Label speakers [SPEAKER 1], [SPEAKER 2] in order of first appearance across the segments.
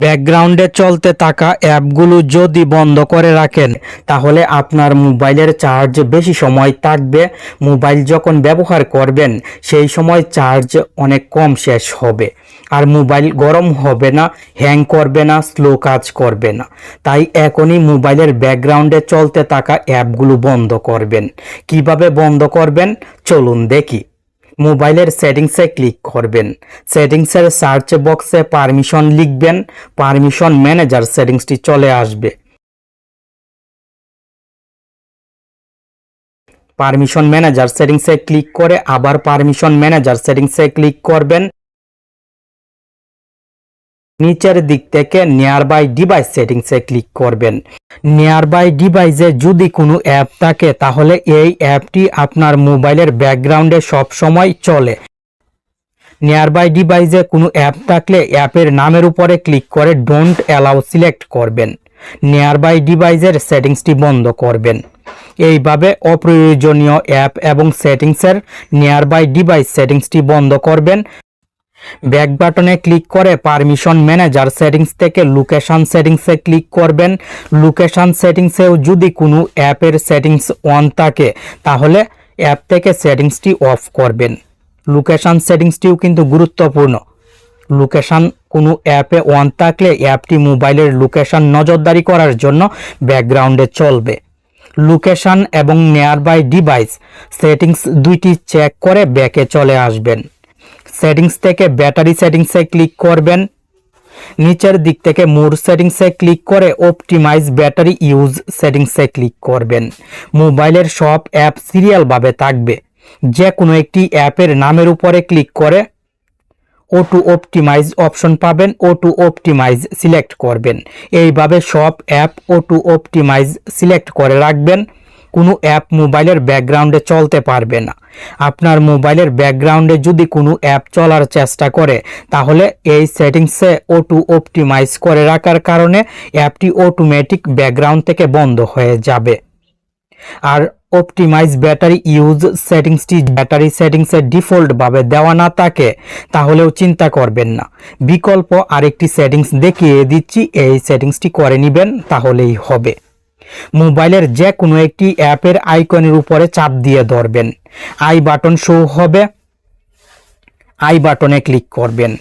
[SPEAKER 1] ব্যাকগ্রাউন্ডে চলতে থাকা অ্যাপগুলো যদি বন্ধ করে রাখেন, তাহলে আপনার মোবাইলের চার্জ বেশি সময় থাকবে। মোবাইল যখন ব্যবহার করবেন, সেই সময় চার্জ অনেক কম শেষ হবে। আর মোবাইল গরম হবে না, হ্যাং করবে না, স্লো কাজ করবে না। তাই এখনই মোবাইলের ব্যাকগ্রাউন্ডে চলতে থাকা অ্যাপগুলো বন্ধ করবেন। কীভাবে বন্ধ করবেন? চলুন দেখি। মোবাইলের সেটিংসে ক্লিক করবেন। সেটিংসের সার্চ বক্সে পারমিশন লিখবেন। পারমিশন ম্যানেজার সেটিংসটি চলে আসবে। পারমিশন ম্যানেজার সেটিংসে ক্লিক করে আবার পারমিশন ম্যানেজার সেটিংসে ক্লিক করবেন। নিচের দিক থেকে নিয়ার বাই ডিভাইস সেটিংসে ক্লিক করবেন। নিয়ার বাই ডিভাইসে যদি কোনো অ্যাপ থাকে, তাহলে এই অ্যাপটি আপনার মোবাইলের ব্যাকগ্রাউন্ডে সব সময় চলে। নিয়ার বাই ডিভাইসে কোনো অ্যাপ থাকলে অ্যাপের নামের উপরে ক্লিক করে ডোন্ট অ্যালাউ সিলেক্ট করবেন। নিয়ার বাই ডিভাইসের সেটিংসটি বন্ধ করবেন। এইভাবে অপ্রয়োজনীয় অ্যাপ এবং সেটিংসের নিয়ার বাই ডিভাইস সেটিংসটি বন্ধ করবেন। ব্যাক বাটনে ক্লিক করে পারমিশন ম্যানেজার সেটিংস থেকে লোকেশান সেটিংসে ক্লিক করবেন। লোকেশান সেটিংসেও যদি কোনো অ্যাপের সেটিংস অন থাকে, তাহলে অ্যাপ থেকে সেটিংসটি অফ করবেন। লোকেশন সেটিংসটিও কিন্তু গুরুত্বপূর্ণ। লোকেশান কোনো অ্যাপে অন থাকলে অ্যাপটি মোবাইলের লোকেশান নজরদারি করার জন্য ব্যাকগ্রাউন্ডে চলবে। লোকেশান এবং নিয়ার বাই ডিভাইস সেটিংস দুইটি চেক করে ব্যাকে চলে আসবেন। সেটিংস থেকে ব্যাটারি সেটিংসে ক্লিক করবেন। নিচের দিক থেকে মোর সেটিংসে ক্লিক করে অপটিমাইজ ব্যাটারি ইউজ সেটিংসে ক্লিক করবেন। মোবাইলের সব অ্যাপ সিরিয়ালভাবে থাকবে। যে কোনো একটি অ্যাপের নামের উপরে ক্লিক করে ও টু অপটিমাইজ অপশন পাবেন ও টু অপটিমাইজ সিলেক্ট করবেন। এইভাবে সব অ্যাপ ও টু অপটিমাইজ সিলেক্ট করে রাখবেন। কোনো অ্যাপ মোবাইলের ব্যাকগ্রাউন্ডে চলতে পারবে না। আপনার মোবাইলের ব্যাকগ্রাউন্ডে যদি কোনো অ্যাপ চলার চেষ্টা করে, তাহলে এই সেটিংসে ও টু অপটিমাইজ করে রাখার কারণে অ্যাপটি অটোমেটিক ব্যাকগ্রাউন্ড থেকে বন্ধ হয়ে যাবে। আর অপটিমাইজ ব্যাটারি ইউজ সেটিংসটি ব্যাটারি সেটিংসে ডিফল্টভাবে দেওয়া না থাকে, তাহলেও চিন্তা করবেন না। বিকল্প আরেকটি সেটিংস দেখিয়ে দিচ্ছি, এই সেটিংসটি করে নেবেন, তাহলেই হবে। মোবাইলের যে কোনো একটি অ্যাপের আইকনের উপরে চাপ দিয়ে ধরবেন। আই বাটন শো হবে। আই বাটনে ক্লিক করবেন।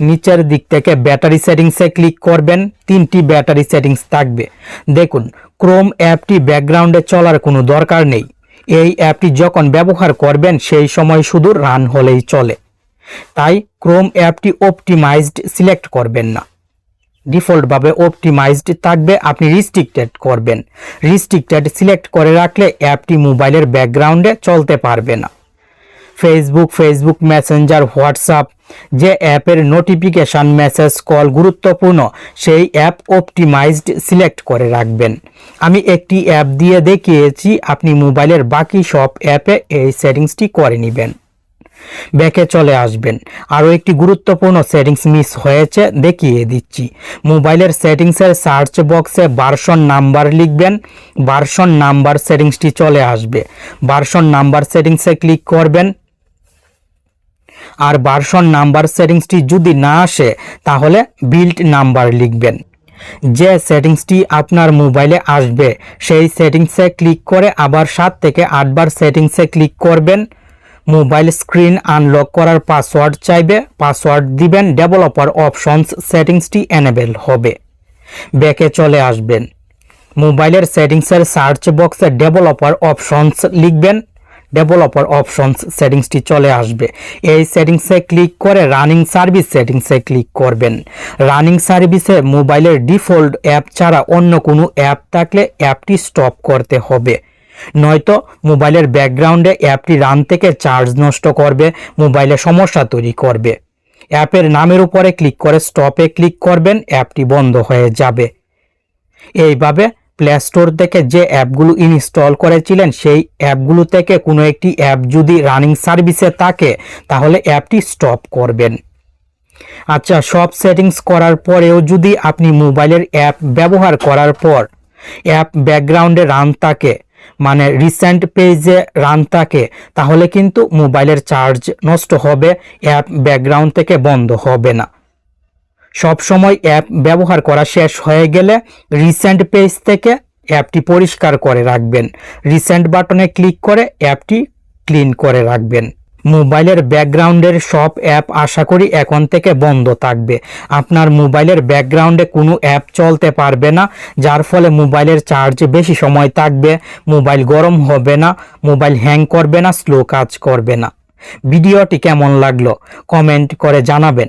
[SPEAKER 1] নিচের দিক থেকে ব্যাটারি সেটিংসে ক্লিক করবেন। তিনটি ব্যাটারি সেটিংস থাকবে। দেখুন ক্রোম অ্যাপটি ব্যাকগ্রাউন্ডে চলার কোনো দরকার নেই। এই অ্যাপটি যখন ব্যবহার করবেন, সেই সময় শুধু রান হলেই চলে। তাই ক্রোম অ্যাপটি অপটিমাইজড সিলেক্ট করবেন না। ডিফল্টভাবে অপটিমাইজড থাকবে, আপনি রিস্ট্রিক্টেড করবেন। রিস্ট্রিক্টেড সিলেক্ট করে রাখলে অ্যাপটি মোবাইলের ব্যাকগ্রাউন্ডে চলতে পারবে না। ফেসবুক ফেসবুক মেসেঞ্জার হোয়াটসঅ্যাপ যে অ্যাপের নোটিফিকেশান মেসেজ কল গুরুত্বপূর্ণ, সেই অ্যাপ অপটিমাইজড সিলেক্ট করে রাখবেন। আমি একটি অ্যাপ দিয়ে দেখিয়েছি, আপনি মোবাইলের বাকি সব অ্যাপে এই সেটিংসটি করে নেবেন। ব্যাকে চলে আসবেন। আরও একটি গুরুত্বপূর্ণ সেটিংস মিস হয়েছে, দেখিয়ে দিচ্ছি। মোবাইলের সেটিংসের সার্চ বক্সে ভার্সন নাম্বার লিখবেন। ভার্সন নাম্বার সেটিংসটি চলে আসবে। ভার্সন নাম্বার সেটিংসে ক্লিক করবেন। আর ভার্সন নাম্বার সেটিংসটি যদি না আসে, তাহলে বিল্ড নাম্বার লিখবেন। যে সেটিংসটি আপনার মোবাইলে আসবে, সেই সেটিংসে ক্লিক করে আবার সাত থেকে আটবার সেটিংসে ক্লিক করবেন। মোবাইল স্ক্রিন আনলক করার পাসওয়ার্ড চাইবে, পাসওয়ার্ড দিবেন, ডেভেলপার অপশনস, সেটিংসটি এনেবেল হবে। ব্যাকে চলে আসবেন। মোবাইলের সেটিংসের সার্চ বক্সে ডেভেলপার অপশনস লিখবেন। ডেভেলপার অপশনস, সেটিংসটি চলে আসবে। এই সেটিংসে ক্লিক করে রানিং সার্ভিস সেটিংসে ক্লিক করবেন। রানিং সার্ভিসে মোবাইলের ডিফল্ট অ্যাপ ছাড়া অন্য কোনো অ্যাপ থাকলে অ্যাপটি স্টপ করতে হবে। নয়তো মোবাইলের ব্যাকগ্রাউন্ডে অ্যাপটি রান থেকে চার্জ নষ্ট করবে, মোবাইলে সমস্যা তৈরি করবে। অ্যাপের নামের উপরে ক্লিক করে স্টপে ক্লিক করবেন, অ্যাপটি বন্ধ হয়ে যাবে। এইভাবে প্লে স্টোর থেকে যে অ্যাপগুলো ইনস্টল করেছিলেন, সেই অ্যাপগুলো থেকে কোনো একটি অ্যাপ যদি রানিং সার্ভিসে থাকে, তাহলে অ্যাপটি স্টপ করবেন। আচ্ছা সব সেটিংস করার পরেও যদি আপনি মোবাইলের অ্যাপ ব্যবহার করার পর অ্যাপ ব্যাকগ্রাউন্ডে রান থাকে মানে রিসেন্ট পেজে রান থাকে, তাহলে কিন্তু মোবাইলের চার্জ নষ্ট হবে অ্যাপ ব্যাকগ্রাউন্ড থেকে বন্ধ হবে না। সব সময় অ্যাপ ব্যবহার করা শেষ হয়ে গেলে রিসেন্ট পেজ থেকে অ্যাপটি পরিষ্কার করে রাখবেন। রিসেন্ট বাটনে ক্লিক করে অ্যাপটি ক্লিন করে রাখবেন। মোবাইলের ব্যাকগ্রাউন্ডের সব অ্যাপ আশা করি এখন থেকে বন্ধ থাকবে। আপনার মোবাইলের ব্যাকগ্রাউন্ডে কোনো অ্যাপ চলতে পারবে না, যার ফলে মোবাইলের চার্জ বেশি সময় থাকবে, মোবাইল গরম হবে না, মোবাইল হ্যাং করবে না, স্লো কাজ করবে না। ভিডিওটি কেমন লাগল? কমেন্ট করে জানাবেন।